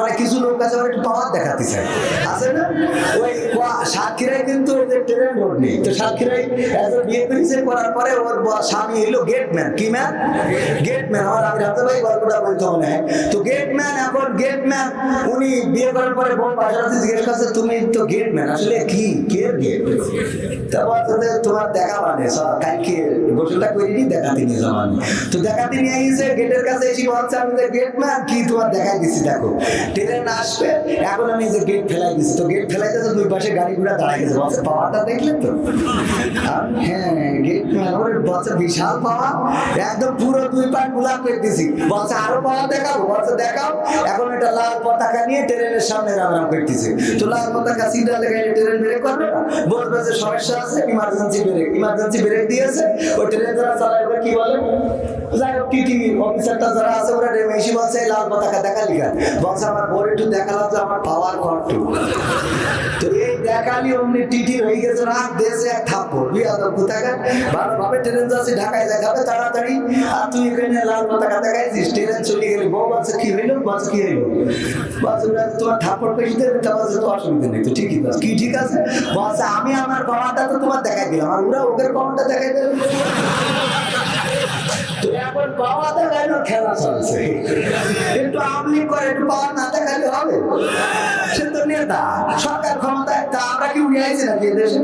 মানে কিছু লোক আছে ওরা একটু পাওয়ার দেখাতে চায় আছে না? ওই সাতক্ষীরায় কিন্তু যে ট্রেন রোড নেই। তো সাতক্ষীরায় বিয়ে করেছে, করার পরে ওর স্বামী হলো গেটম্যান কি ম্যান গেটম্যান আমার আমি রাতে ভাই গল্পটা বলতে মনে হয়। তো গেটম্যান এখন গেটম্যান উনি বিয়ে করার পরে বউ বাসাতে জিজ্ঞেস করছে, তুমি তো গেটম্যান আসলে কি? কে গেট তারপর তোমার দেখা মানে কালকে গোসলটা দেখাতে নিয়ে যাব আমি তো দেখাতে নিয়ে গেছে গেটের কাছে এসে বলছে, আমি গেটম্যান কি তোমার দেখো। ট্রেন আসবে, এখন আমি যে গেট ফেলাই দিছি, তো গেট ফেলাইতে তো দুই পাশে গাড়ি ঘোড়া দাঁড়াই গেছে। বলছে পাওয়ারটা দেখলেন তো? হ্যাঁ গেটম্যান ওরে বলছে বিশাল পাওয়া একদম পুরো দুই পাটগুলা করে দিছি। বলছে আরও পাওয়া দেখাবো বলছে দেখাও। এখন এটা লাল পতাকা নিয়ে ট্রেনের সামনে রাম রাম করতেছে তো লাল পতাকা সিটা লেগে ট্রেন ব্রেক করবে না? বলবে যে সমস্যা আছে ইমার্জেন্সি ব্রেক ইমার্জেন্সি ব্রেক দিয়েছে। ওই ট্রেন যারা চালায় কি বলে? যাই হোক টিটি অফিসারটা যারা আছে, ওরা এসে বলছে লাল পতাকা দেখা লিখা বলছে, আমার বড় একটু দেখালাম যে আমার পাওয়ার কন্টু তো এই দেখালি অমনি টিটি হয়ে গেছে, রাত দেশে এক থাপ্পড়। বিয়াদব কোথাকার? ভালোভাবে ট্রেন যাচ্ছে, ঢাকায় দেখাবে তাড়াতাড়ি। আর তুই এখানে লাল পতাকা দেখাইছিস ট্রেন চলে গেলে। বউ বলছে, কি হইল? বলছে, কি হইল? বলছে তোমার থাপ্পড় পেয়ে দেবে তা বলছে তো অসুবিধা নেই। তো ঠিকই কি ঠিক আছে? বলছে, আমি আমার পাওয়ারটা তো তোমার দেখাই দিলাম, আর ওরা ওদের পাওয়ারটা দেখাই তো এখন দেখানোর খেলা চলছে? একটু আমলি করে, একটু পাওয়ার না দেখালে হবে। সে তো নেতা। সরকার ক্ষমতায়, তা আমরা কি আইছি নাকি এদেশে?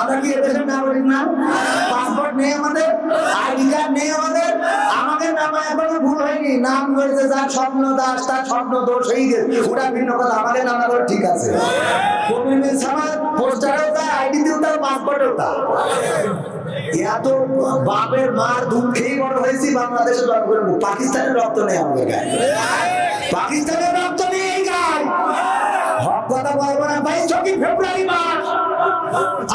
আমরা কি এদেশের নাগরিক না? পাসপোর্ট নেই আমাদের, আইডি কার্ড নেই আমাদের আমাদের নামে এখনও ভুল হয়নি। নাম হয়েছে যার স্বপ্ন দাস, তার স্বপ্ন দোষ হয়ে গেছে ওটা ভিন্ন কথা, আমাদের নাম আবার ঠিক আছে। পোস্টারেও তার আইডিতেও তার, পাসপোর্টেও তার। এত বাপের মার দুধ খেয়ে বড় হয়েছি, বাংলাদেশে জন্ম করে পাকিস্তানের রক্ত নেই আমাদের গায়ে। পাকিস্তানের রক্ত নেই গায়ে। হক বলব না ছবি ফেব্রুয়ারি মাস।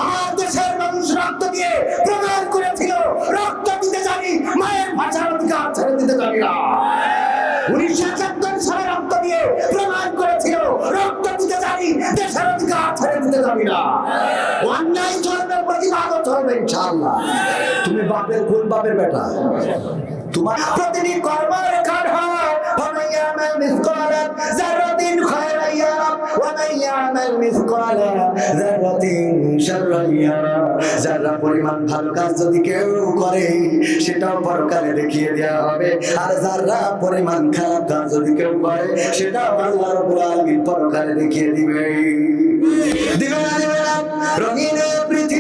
আমার দেশের মানুষ রক্ত দিয়ে প্রমাণ করেছিল। রক্ত দিতে জানি, মায়ের ভাষার অধিকার ছেড়ে দিতে জানি না। উনিশশো একাত্তর সালে রক্ত দিয়ে প্রমাণ করেছিল। রক্ত দিতে জানি, দেশের অধিকার ছেড়ে দিতে জানি না। তুমি বাপের কোন বাপের বেটা? তোমার যারা পরিমাণ ভালো কাজ যদি কেউ করে, সেটাও পরকালে দেখিয়ে দেওয়া হবে। আর যারা পরিমাণ খারাপ কাজ যদি কেউ করে, সেটাও আল্লাহ পরকালে দেখিয়ে দিবে। রঙিন পৃথিবী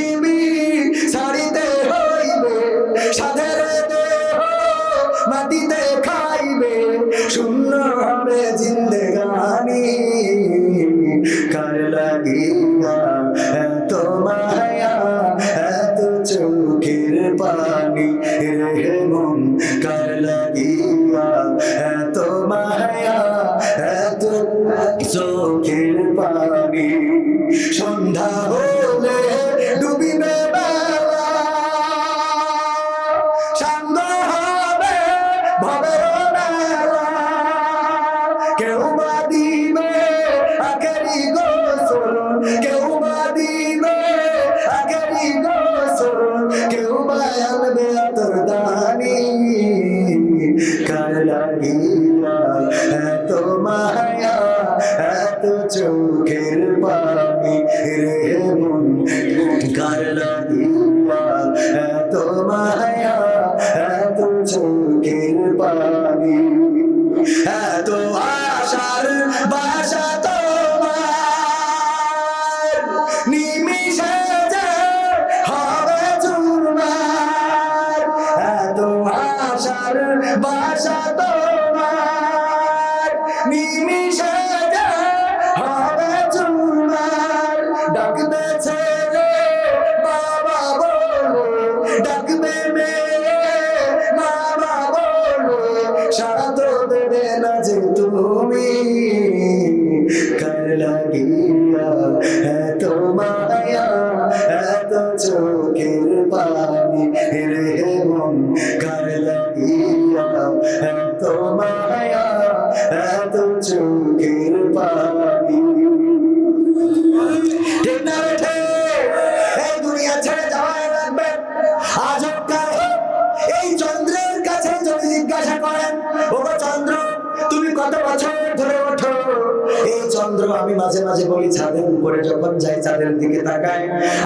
আমি মাঝে মাঝে বলি ছাদের উপরে যখন যাই, চাঁদের দিকে তাকাই।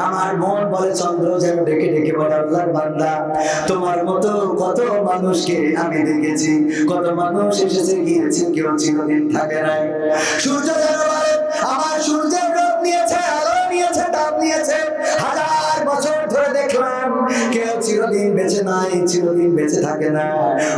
আমার মন বলে, চন্দ্র যেন ডেকে ডেকে বলে, আল্লাহর বান্দা, তোমার মতো কত মানুষকে আমি দেখেছি। কত মানুষ এসেছে, গিয়েছে, কেউ চিরদিন থাকে নাই। সূর্য চিরদিন বেঁচে নাই, চিরদিন বেঁচে থাকে না।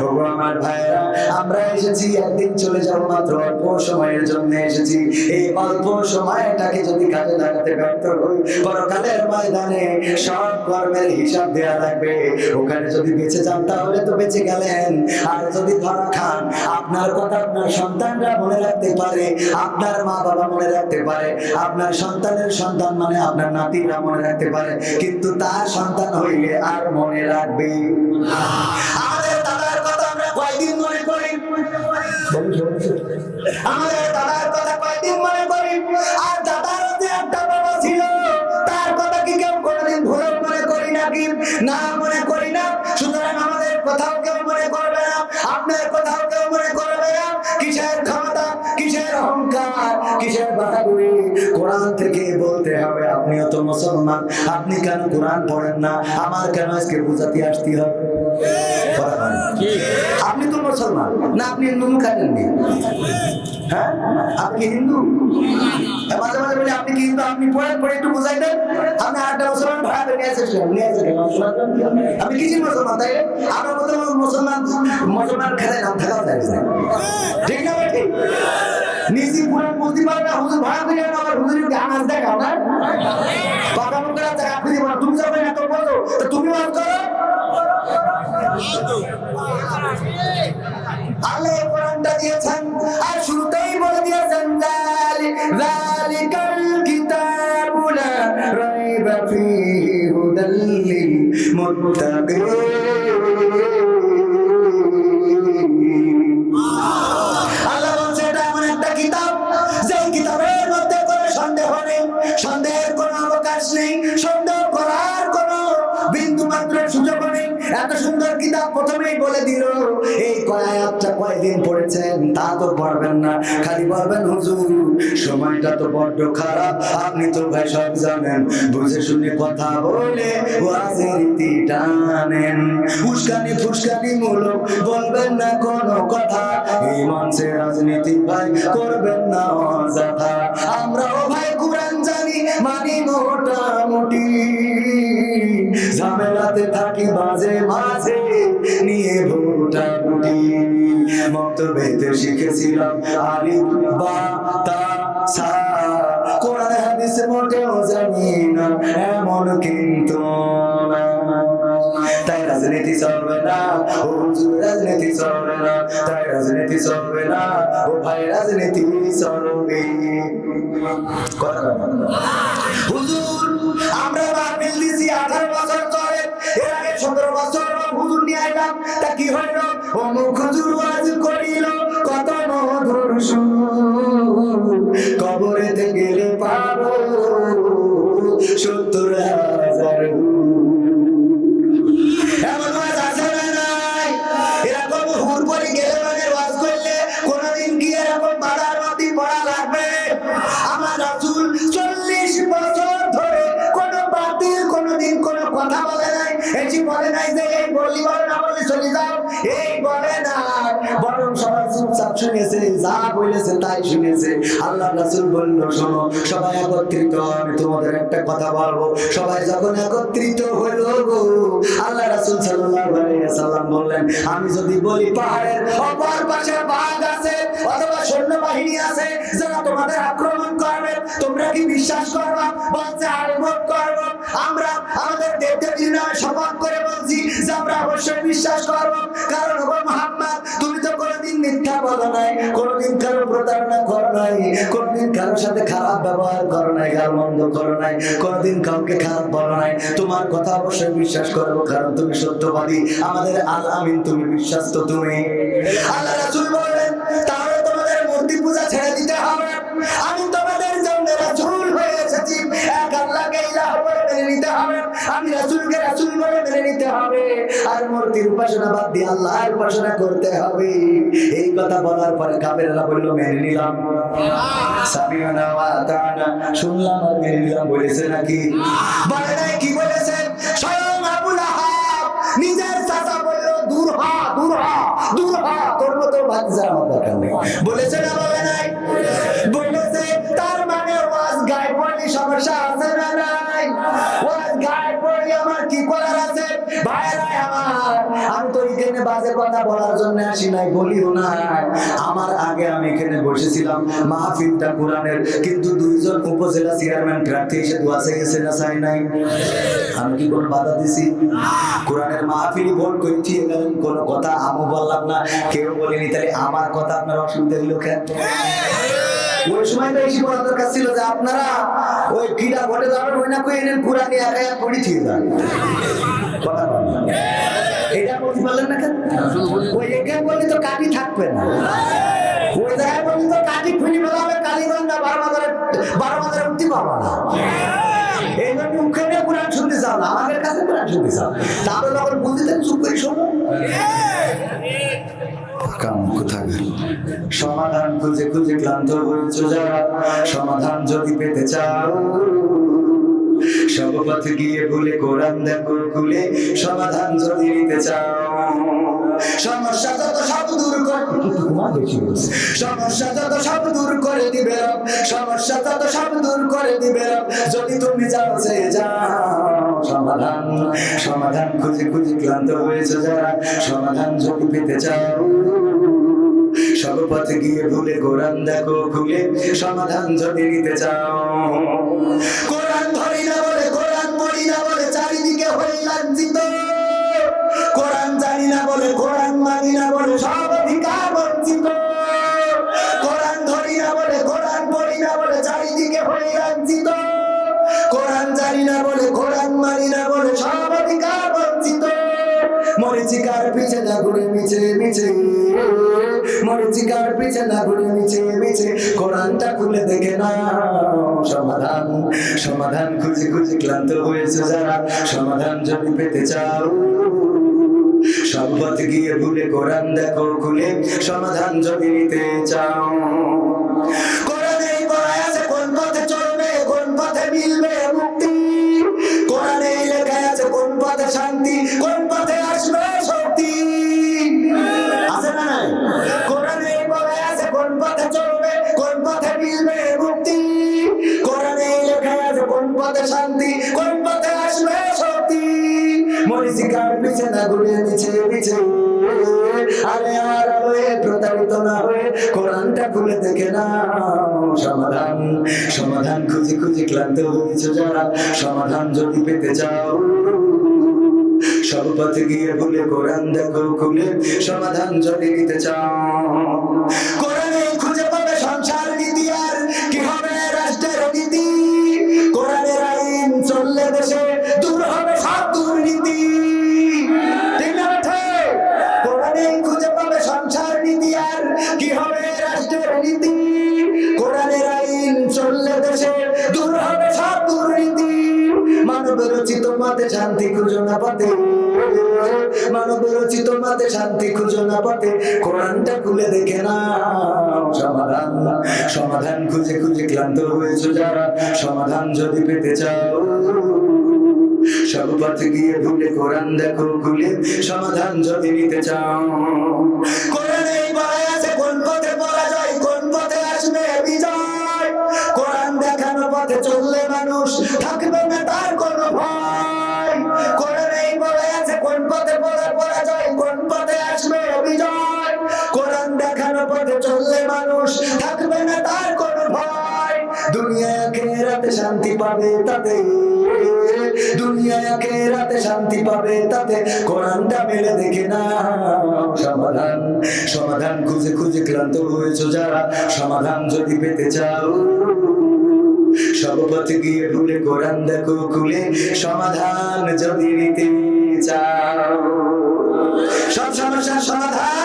ওগো আমার ভাইরা আমরা এসেছি, একদিন চলে যাব মাত্র অল্প সময়ের জন্য এসেছি। এই অল্প সময়টাকে যদি কাজে লাগাতে ব্যর্থ হই পরকালের ময়দানে সব কর্মের হিসাব দেওয়া লাগবে। ওখানে যদি বেঁচে যান, তাহলে তো বেঁচে গেলেন। আর যদি ধরা খান, আপনার কথা আপনার সন্তানরা মনে রাখতে পারে, আপনার মা বাবা মনে রাখতে পারে, আপনার সন্তানের সন্তান মানে আপনার নাতিরা মনে রাখতে পারে। কিন্তু তার সন্তান হইলে আর মনে রাখবে। আমাদের দাদার কথা আমরা কয়দিন মনে করি? আমাদের দাদার কথা কয়দিন মনে করি? আর দাদার যে একটা বাবা ছিল, তার কথা কি কেউ কোনোদিন ভুল মনে করি নাকি না মনে করি না। সুতরাং আমাদের কোথাও কেউ মনে করবে না। আপনার কোথাও অহংকার কিসের বাহাদুরি কোরআন থেকে বলতে হবে আপনিও তো মুসলমান। আপনি কেন কোরআন পড়েন না? আমার কেন আজকে বুঝাতে আসতে হবে? আপনি তো মুসলমান। না আপনি নুন খাটেননি হ্যাঁ? আপনি হিন্দু? হ্যাঁ, মাঝে মাঝে বলি আপনি কি হিন্দু? আপনি পড়ে পড়ে একটু বুঝাই দেন। আপনি আটটা মুসলমান ভাড়া নিয়ে এসেছিলেন নিয়ে এসেছিলেন আপনি কিছু মুসলমান তাই? আমরা মতো মুসলমান মুসলমান খেলে নাম থাকাও যায় ঠিক না ঠিক নিজে পুরো বলতে পারে না হুজুর ভাড়া করে আনো আবার হুজুরের গান আজ দেখাও না? বাবা মুখ করে জায়গা খুঁজে বলো, তুমি যাবে না তো বলো তুমি মাফ করো আল্লাহ কোরআনটা দিয়েছেন আর শুরুতেই বলে দিয়েছেন জালি জালিকাল কিতাবু রাইবা ফীহি হুদাল লিল মুত্তাকিন। পড়েছেন, তা তো পড়বেন না। খালি বলবেন, হুজুর, সময়টা তো বড্ড খারাপ। আপনি তো ভাই সব জানেন। বুঝে শুনে কথা বলে ওয়াজের রীতি টানেন। উস্কানি ফুসকানি মূলক বলবেন না কোনো কথা। এই মঞ্চে রাজনীতি ভাই করবেন না অযথা। আমরাও ভাই কোরআন জানি, মানি মোটামুটি ঝামেলাতে থাকি মাঝে মাঝে। মক্তবেতে শিখেছিলাম আলিফ বা, তা, সা। কোরআন হাদিস মোটেও জানি না, এমন কিন্তু তাই রাজনীতি চলবে না, ও রাজনীতি চলবে না। তাই রাজনীতি চলবে না, ও ভাই, রাজনীতি চলবে। হুজুর, আমরা মাহফিল দিছি আঠারো বছর ধরে। এর আগে সতেরো বছর হুজুর নিয়ে আইলাম, তা কি হইল? অমুক হুজুর ওয়াজ corazón. তাই শুনেছে। আল্লাহ রাসূল বলল, শোনো, সবাই একত্রিত, আমি তোমাদের একটা কথা বলব। সবাই যখন একত্রিত হলো গো, আল্লাহ রাসূল আলাইহি সাল্লাম বললেন, আমি যদি বলি পাহাড়ের অপর পাশে বাঘ আছে অথবা সৈন্যবাহিনী আছে, যারা তোমাদের আক্রমণ করবে, তোমরা কি বিশ্বাস করবা? বলছে আলমত করব। আমরা আমাদের দেবদেবীর নামে শপথ করে বলছি যে আমরা অবশ্যই বিশ্বাস করব। কারণ ওগো মুহাম্মদ, তুমি মিথ্যা বলা নাই, কোনদিন কারও প্রতারণা করো নাই, কোনদিন কারোর সাথে খারাপ ব্যবহার করো নাই, গাল মন্দ করো নাই, কোনদিন কাউকে খারাপ বলো নাই। তোমার কথা অবশ্যই বিশ্বাস করব, কারণ তুমি সত্যবাদী। আমাদের আল আমিন তুমি বিশ্বাস তো তুমি। আল্লাহ রাসূল বললেন তাহলে তোমাদের মূর্তি পূজা ছেড়ে দিতে হবে। আমি হয়ে ইলাহ বলে মেনে নিতে হবে। আমি রাসূল বলে মেনে নিতে হবে। আর মূর্তির উপাসনা বাদ দিয়ে আল্লাহর উপাসনা করতে হবে। এই কথা বলার পরে কাবেরা বলল, মেনে নিলাম। ওয়া আতানা শুনলাম আর মেনে নিলাম, বলেছে নাকি? বলে নাই, কি বলেছে? স্বয়ং আবুল আহাব নিজের চাচা বলল, দূর হ দূর হ দূর হ, তোর মতো আমার দরকার নেই। বলেছে আমি তো এখানে বাজে কথা বলার জন্য আসি নাই, বলিও না আমার আগে আমি এখানে বসেছিলাম, মাহফিলটা কোরআনের, কিন্তু দুইজন উপজেলা চেয়ারম্যান প্রার্থী এসে দোয়া চেয়েছে না চাই নাই। আমি কি কোনো বাধা দিছি? কোরআনের মাহফিল ভোট করে ঠিক গেলেন, কোনো কথা আমু বললাম না, কেউ বলেনি, তাহলে আমার কথা আপনার অসুবিধা হলো কেন? ওই সময় এসে বলার দরকার ছিল যে আপনারা ওই কিডা ভোটে যাবেন ওই না কই এনেন কোরআনে একা এক পড়ি ঠিক কথা। এটা বলতে পারলেন না কেন? ওই একে বললে তো কাটি থাকবে না। ওই জায়গায় তো কাটি খুলি বেলাবে কালীগঞ্জ না বারো বাজারে বারো বাজারে উঠতে পারব না। কাছে সমাধান খুঁজে খুঁজে ক্লান্ত হয়েছ যারা, সমাধান যদি পেতে চাও। পথে গিয়ে ভুলে কোরআন দেখো খুলে সমাধান যদি নিতে চাও। সমস্যা যত সব দূর করে তোমার বেশি বলছে। সমস্যা যত সব দূর করে দিবে সমস্যা যত সব দূর করে দিবে যদি তুমি যাও সে যাও। সমাধান সমাধান খুঁজে খুঁজে ক্লান্ত হয়েছে যারা সমাধান যদি পেতে চাও। সব পথে গিয়ে ভুলে কোরআন দেখো খুলে সমাধান যদি নিতে চাও। কোরআন পড়ি না বলে চারিদিকে হয়ে লাঞ্ছিত। কোরআন জানি না বলে, কোরআন মানি না বলে সব অধিকার বঞ্চিত। কোরআন ধরি না বলে, কোরআন পড়ি না বলে চারিদিকে হয়ে লাঞ্ছিত। কোরআন জানি না বলে, কোরআন মানি না বলে সব মরিচিকার পিছে না ঘুরে মিছে মিছে। মরিচিকার পিছে না ঘুরে মিছে মিছে। কোরআনটা খুলে দেখে না সমাধান সমাধান খুঁজে খুঁজে ক্লান্ত হয়েছে যারা। সমাধান যদি পেতে চাও, সব পথ গিয়ে ভুলে কোরআন দেখো খুলে। সমাধান যদি নিতে চাও, কোরআনে পড়ায় আছে কোন পথে চলবে, কোন পথে মিলবে। আরে হয়ে প্রতারিত না হয়ে কোরআনটা খুলে দেখে না সমাধান সমাধান খুঁজে খুঁজে ক্লান্ত হয়েছে যারা। সমাধান যদি পেতে চাও সব পথে গিয়ে ভুলে কোরআন দেখো, খুলে সমাধান যদি নিতে চাও। মানব রচিত মাতে শান্তি খুঁজো না পথে। মানব রচিত মাতে শান্তি খুঁজো না পথে। কোরআনটা খুলে দেখে না সমাধান। সমাধান খুঁজে খুঁজে ক্লান্ত হয়েছে যারা। সমাধান যদি পেতে চাও, সব গিয়ে ভুলে কোরআন দেখো, খুলে সমাধান যদি নিতে চাও। দুনিয়ায় রাতে শান্তি পাবে তাতে। শান্তি পাবে তাতে। কোরআনটা দেখে না সমাধান সমাধান খুঁজে খুঁজে ক্লান্ত হয়েছো যারা। সমাধান যদি পেতে চাও, সব পথে গিয়ে ভুলে কোরআন দেখো খুলে। সমাধান যদি নিতে চাও, সব সমস্যার সমাধান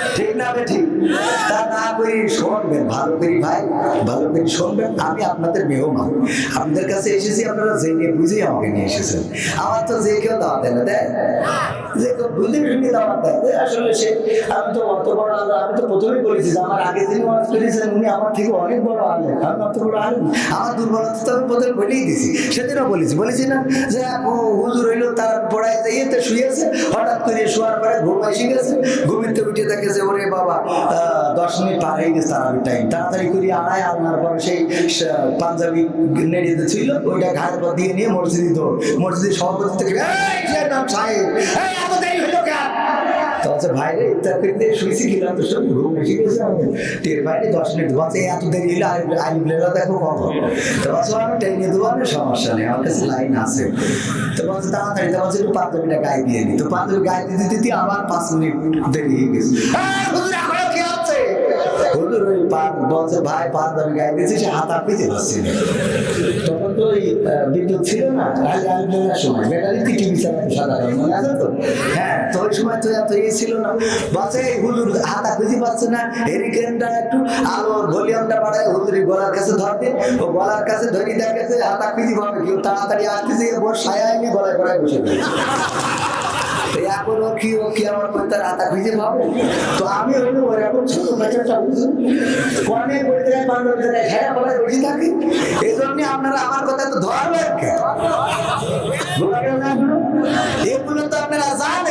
ঠিক না বে ঠিক? তা না করি ভালো করি ভাই, ভালো করে আমি আপনাদের মেহমান। কাছে এসেছি, আপনারা জেনে বুঝে আমাকে নিয়ে এসেছেন। আমার তো যে কেউ দেয় না, দেয়? যে কেউ বুঝে দেয় আসলে সে আমি তো অত বড় আল্লাহ আমি তো প্রথমেই বলেছি আমার আগে যিনি করেছেন, উনি আমার থেকে অনেক বড় আলেন আমি অত বড় আলেন আমার দুর্বলতা তো আমি প্রথমে বলেই দিছি। সেদিনও বলেছি বলেছি না যে হুজুর হইল তার পড়ায় যাইতে শুয়েছে হঠাৎ করে শোয়ার পরে ঘুম এসে গেছে ঘুমিতে উঠে দেখে যে ওরে বাবা দশ মিনিট পার হয়ে গেছে তারাবির টাইম তাড়াতাড়ি করি আড়াই আনার পর সেই পাঞ্জাবি নেড়িয়ে ছিল ওইটা ঘাড়ের পর দিয়ে নিয়ে মসজিদে দৌড় মসজিদের সভাপতি থেকে নাম সাহেব, এত দেরি হইল কেন?" তো বলছে, ভাই রে ইফতার করতে শুয়েছি কিনা তো সব ঘুম এসে গেছে আমি টের বাইরে দশ মিনিট বলছে এত দেরি হইল আলিমুলেরা দেখো কখন তো বলছে আমি টেনে দেবো আমি সমস্যা নেই আমার কাছে লাইন আছে। তো বলছে তাড়াতাড়ি তো বলছে পাঁচ পাঞ্জাবিটা গায়ে দিয়ে নি। তো পাঁচ গায়ে দিতে দিতে আবার পাঁচ মিনিট দেরি হয়ে গেছে। "এই, হুজুর, ওই পা- বলছে ভাই পাঞ্জাবি গায়ে দিয়েছে সে হাত আর পিছিয়ে তখন তো ওই বিদ্যুৎ ছিল না আগে আলিমুলেরার সময়। ব্যাটারি টিভি চালাতে সাদা রঙ, মনে আছে তো? হ্যাঁ তো ওই সময় তো এত ইয়ে ছিল না। বলছে হুজুর হাতা খুঁজে পাচ্ছে না হেরিকেনটা একটু আলোর ভলিউমটা বাড়ায় হুজুরি গলার কাছে ধরতে। ও গলার কাছে ধরি দেখেছে হাতা খুঁজে পাবে কেউ তাড়াতাড়ি আসতেছে ওর সায়া এনে গলায় গলায় বসে তো কি ও, কি আমার করে হাতা খুঁজে পাবে? তো আমি হইল ওর এখন ছোট বাচ্চাটা বুঝুন কনে করে হ্যাঁ বলে বসে থাকি। এই জন্য আপনারা আমার কথা তো ধরবেন? এগুলো তো আপনারা জানেন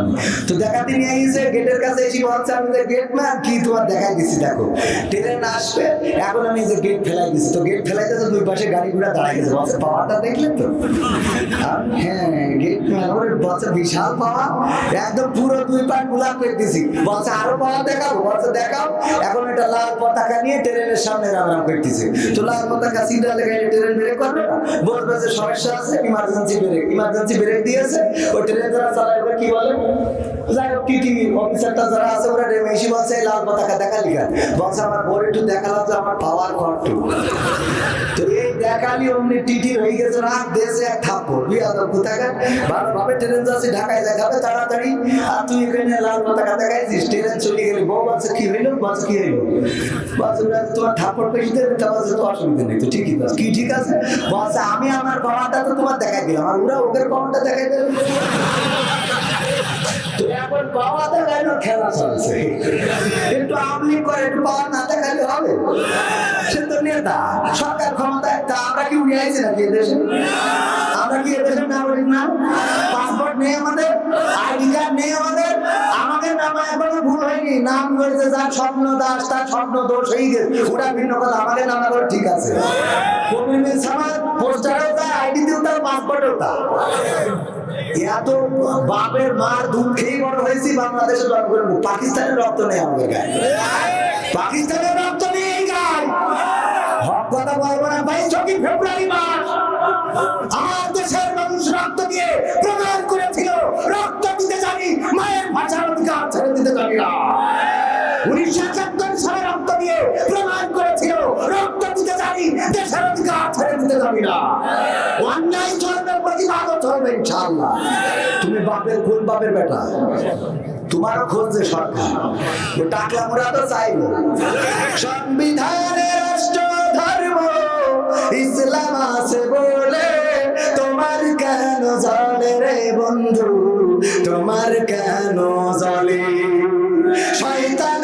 আমি। তো দেখাতে নিয়ে এসে গেটের কাছে এসে বলছে, আমি যে গেট ম্যান কি তোমার দেখাই দিচ্ছি দেখো। ট্রেন আসবে, এখন আমি যে গেট ফেলাই দিচ্ছি তো গেট ফেলাইতে তো দুই পাশে গাড়ি ঘোড়া দাঁড়ায় গেছে। বলছে, পাওয়ারটা দেখলেন তো? হ্যাঁ গেট ওরে বলছে, বিশাল পাওয়া একদম পুরো দুই পাট গোলাপ করে দিছি। বলছে, আরও পাওয়ার দেখাবো বলছে, দেখাও। এখন এটা লাল পতাকা নিয়ে ট্রেনের সামনে রাম রাম করতেছে তো লাল পতাকা সিগন্যাল লেগে ট্রেন ব্রেক করবে না। বলবে যে, সমস্যা আছে ইমার্জেন্সি ব্রেক ইমার্জেন্সি ব্রেক দিয়েছে। ওই ট্রেন যারা চালায় কি বলে? যাই হোক টিটি অফিসারটা যারা আছে ওরা নেমে বলছে লাল পতাকা কেন বলছে, আমার বোর একটু দেখালাম তো এই দেখালি অমনি টিটি হয়ে গেছে ঢাকায় তাড়াতাড়ি। আর তুই এখানে লাল পতাকা দেখাইছিস ট্রেন চলে গেলি। কি হইল? বলছে, কি তোমার বলছে, তো অসুবিধা নেই, তো ঠিকই কি ঠিক আছে? আমি আমার পাওয়ারটা তো তোমার দেখাই দিলাম, আর ওরা ওদের পাওয়ারটা দেখাই তো এখন পাওয়া দেখানোর খেলা চলছে? একটু আমলি করে একটু পাওয়ার না দেখালে হবে? সে তো নেতা। সরকার ক্ষমতায় তা আমরা কি উড়ে আইছি নাকি এদেশে? আমরা কি এদেশের নাগরিক না? পাসপোর্ট নেই আমাদের, আইডি কার্ড নেই আমাদের আমাদের নামে এখনও ভুল হয়নি। নাম রয়েছে যার স্বপ্ন দাস, তার স্বপ্ন দোষ হয়ে গেছে। ওটা ভিন্ন কথা, আমাদের নাম করে ঠিক আছে। কবির সামাজ পোস্টারেও তার, আইডিতেও তার, পাসপোর্টেও তার। এত বাপের মার দুধ বড় হয়েছি বাংলাদেশে জন্ম করে পাকিস্তানের রক্ত নেই আমাদের গায়ে। পাকিস্তানের রক্ত নেই এই গায়ে। মানুষ রক্ত দিয়ে প্রমাণ করেছিল। রক্ত দিতে জানি, মায়ের ভাষার অধিকার ছেড়ে দিতে জানি না। উনিশশো একাত্তর সালে রক্ত দিয়ে প্রমাণ করেছিল। রক্ত দিতে জানি, দেশের অধিকার ছেড়ে দিতে জানি না। ইনশাআল্লাহ। তুমি বাপের কোন বাপের বেটা। তোমারও খোঁজে সরকার টাকলা মোরা তো চাইব সংবিধানে রাষ্ট্র ধর্ম ইসলাম আছে বলে তোমার কেন জলে রে বন্ধু? তোমার কেন জলে? শয়তানে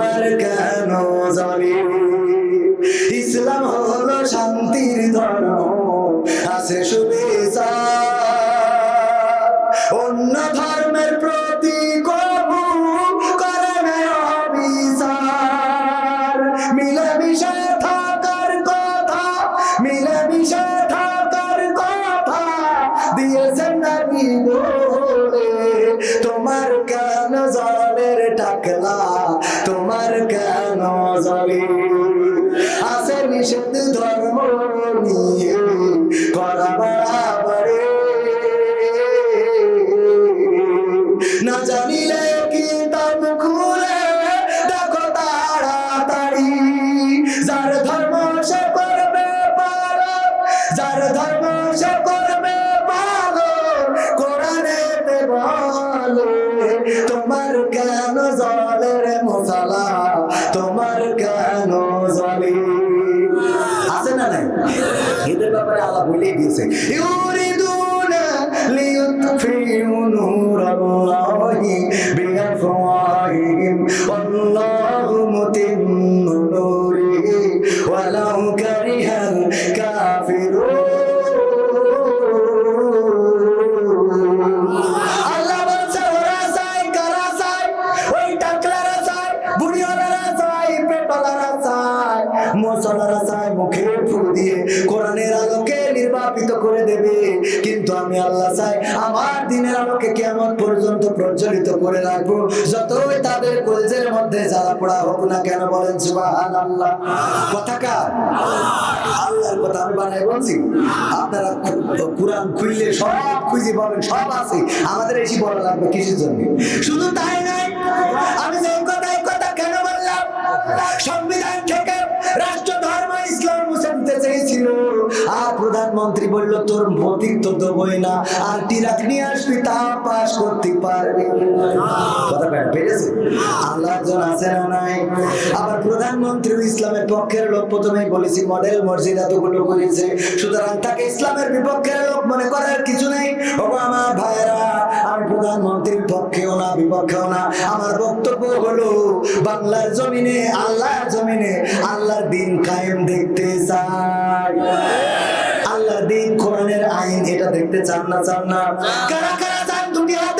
তোমার কেন জানি? ইসলাম হলো শান্তির ধর্ম। আছে শুধু মুখে ফুল দিয়ে কোরআনের আলোকে নির্বাপিত করে দেবে। কিন্তু আমি আল্লাহ চাই আমার দিনের আলোকে কেমন পর্যন্ত প্রজ্বলিত করে রাখব। যতই তাদের মধ্যে জ্বালা পোড়া হোক না কেন বলেন সুবাহান আল্লাহ আল্লাহর কথা আমি বানাই বলছি। আপনারা কোরআন সব খুঁজে পাবেন, সব আছে। আমাদের এসে লাগবে কিসের জন্য? শুধু তাই নয়, আমি যে কথা কথা কেন বললাম? সংবিধান থেকে আর প্রধানমন্ত্রী বলল, তোর মতিত্ব দেবই না, আর টিরাক নিয়ে আসবি তা পাশ করতে পারবি আল্লাহ আছে না নাই? আবার প্রধানমন্ত্রী ইসলামের পক্ষের লোক প্রথমেই বলেছি, মডেল করেছে, সুতরাং তাকে ইসলামের বিপক্ষের লোক মনে করার কিছু নেই। আমার ভাইরা আমি প্রধানমন্ত্রীর পক্ষেও না, বিপক্ষেও না। আমার বক্তব্য হলো, বাংলার জমিনে, আল্লাহর জমিনে আল্লাহর দিন কায়েম দেখতে চাই। এটা দেখতে চান না চান না। কারা কারা চান দুটি হাতে?